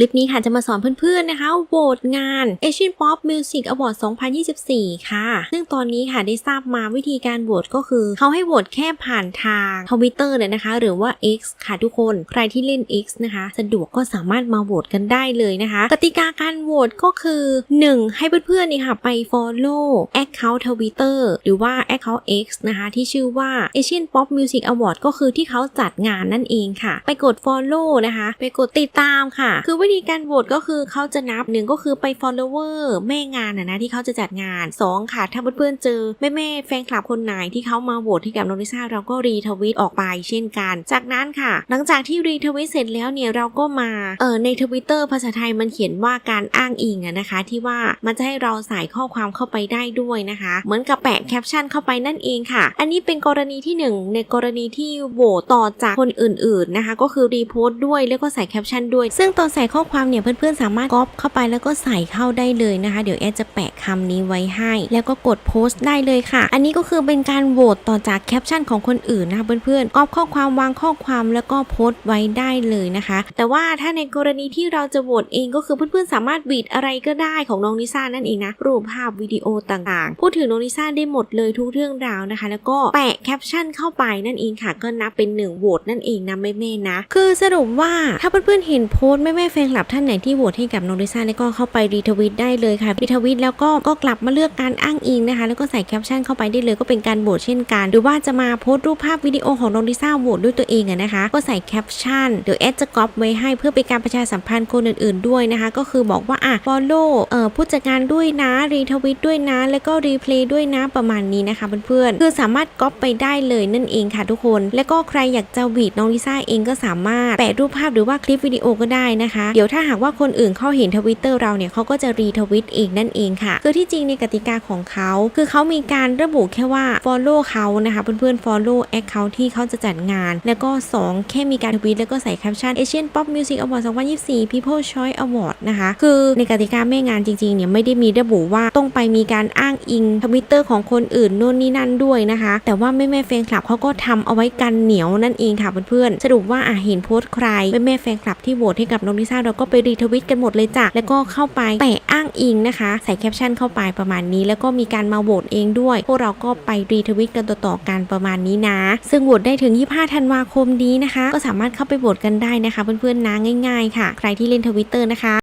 คลิปนี้ค่ะจะมาสอนเพื่อนๆนะคะโหวตงาน Asian Pop Music Award 2024 ค่ะ ซึ่งตอนนี้ค่ะได้ทราบมาวิธีการโหวตก็คือ เขาให้โหวตแค่ผ่านทางทวิตเตอร์เลยนะคะ หรือว่า X ค่ะทุกคน ใครที่เล่น X นะคะ สะดวกก็สามารถมาโหวตกันได้เลยนะคะ กติกาการโหวตก็คือ 1. ให้เพื่อนๆนี่ค่ะไป follow account Twitter หรือว่า account X นะคะ ที่ชื่อว่า Asian Pop Music Award ก็คือที่เขาจัดงานนั่นเองค่ะ ไปกด follow นะคะ ไปกดติดตามค่ะ คือวิธีการโหวตก็คือเขาจะนับหนึ่งก็คือไป follower แม่งานนะนะที่เขาจะจัดงาน 2 ค่ะ ถ้าเพื่อนๆเจอแม่แม่แฟนคลับคนไหนที่เขามาโหวตให้กับโน้องลิซ่าเราก็รีทวิตออกไปเช่นกัน จากนั้นค่ะ หลังจากที่รีทวิตเสร็จแล้วเนี่ยเราก็มาเออในทวิตเตอร์ภาษาไทยมันเขียนว่าการอ้างอิงอะนะคะ ที่ว่ามันจะให้เราใส่ข้อความเข้าไปได้ด้วยนะคะ เหมือนกับแปะแคปชั่นเข้าไปนั่นเองค่ะ อันนี้เป็นกรณีที่หนึ่งในกรณีที่โหวตต่อจากคนอื่นๆนะคะ ก็คือรีโพสต์ด้วยแล้วก็ใส่แคปชั่นด้วย ซึ่งตอนใส่ข้อข้อความเนี่ยเพื่อนๆสามารถก๊อปเข้าไปแล้วก็ใส่เข้าได้เลยนะคะ เดี๋ยวแอดจะแปะคำนี้ไว้ให้ แล้วก็กดโพสต์ได้เลยค่ะ อันนี้ก็คือเป็นการโหวตต่อจากแคปชั่นของคนอื่นนะคะเพื่อนๆก๊อปข้อความวางข้อความแล้วก็โพสต์ไว้ได้เลยนะคะ แต่ว่าถ้าในกรณีที่เราจะโหวตเองก็คือเพื่อนๆสามารถบีดอะไรก็ได้ของน้องลิซ่านั่นเองนะรูปภาพวิดีโอต่างๆ พูดถึงน้องลิซ่าได้หมดเลยทุกเรื่องราวนะคะ แล้วก็แปะแคปชั่นเข้าไปนั่นเองค่ะ ก็นับเป็นหนึ่งโหวตนั่นเองนะแม่ๆนะ คือสรุปว่าถ้าเพื่อนๆเห็นโพสต์แม่ๆแฟนคลับท่านไหนที่โหวตให้กับน้องลิซ่าแล้วก็เข้าไปรีทวิตได้เลยค่ะรีทวิตแล้วก็ก็กลับมาเลือกการอ้างอิงนะคะ แล้วก็ใส่แคปชั่นเข้าไปได้เลยก็เป็นการโหวตเช่นกัน หรือว่าจะมาโพสต์รูปภาพวิดีโอของน้องลิซ่าโหวตด้วยตัวเองอะนะคะ ก็ใส่แคปชั่นเดี๋ยวแอดจะก๊อปไว้ให้เพื่อเป็นการประชาสัมพันธ์คนอื่นๆด้วยนะคะ ก็คือบอกว่าอะ follow เอ่อผู้จัดการด้วยนะรีทวิตด้วยนะ แล้วก็รีเพลย์ด้วยนะประมาณนี้นะคะเพื่อนๆคือสามารถก๊อปไปได้เลยนั่นเองค่ะทุกคน แล้วก็ใครอยากจะหวีดน้องลิซ่าเองก็สามารถแปะรูปภาพหรือว่าคลิปวิดีโอก็ได้นะคะเดี๋ยวถ้าหากว่าคนอื่นเขาเห็นทวิตเตอร์เราเนี่ยเขาก็จะรีทวิตเองนั่นเองค่ะ คือที่จริงในกติกาของเขาคือเขามีการระบุแค่ว่า follow เขานะคะเพื่อนๆ follow account ที่เขาจะจัดงาน แล้วก็ 2 แค่มีการทวิตแล้วก็ใส่แคปชั่น Asian Pop Music Award 2024 People Choice Award นะคะคือในกติกาแม่งานจริงๆเนี่ยไม่ได้มีระบุว่าต้องไปมีการอ้างอิงทวิตเตอร์ของคนอื่นโน่นนี่นั่นด้วยนะคะ แต่ว่าแม่แม่แฟนคลับเขาก็ทำเอาไว้กันเหนียวนั่นเองค่ะเพื่อนๆสรุปว่าอะเห็นโพสต์ใครแม่แม่แฟนคลับที่โหวตให้กับน้องลิซ่าเราก็ไปรีทวิตกันหมดเลยจ้ะแล้วก็เข้าไปแปะอ้างอิงนะคะ ใส่แคปชั่นเข้าไปประมาณนี้ แล้วก็มีการมาโหวตเองด้วย พวกเราก็ไปรีทวิตกันต่อๆกันประมาณนี้นะ ซึ่งโหวตได้ถึง 25 ธันวาคมนี้นะคะ ก็สามารถเข้าไปโหวตกันได้นะคะ เพื่อนๆนะง่าย ๆ ค่ะ ใครที่เล่นทวิตเตอร์นะคะ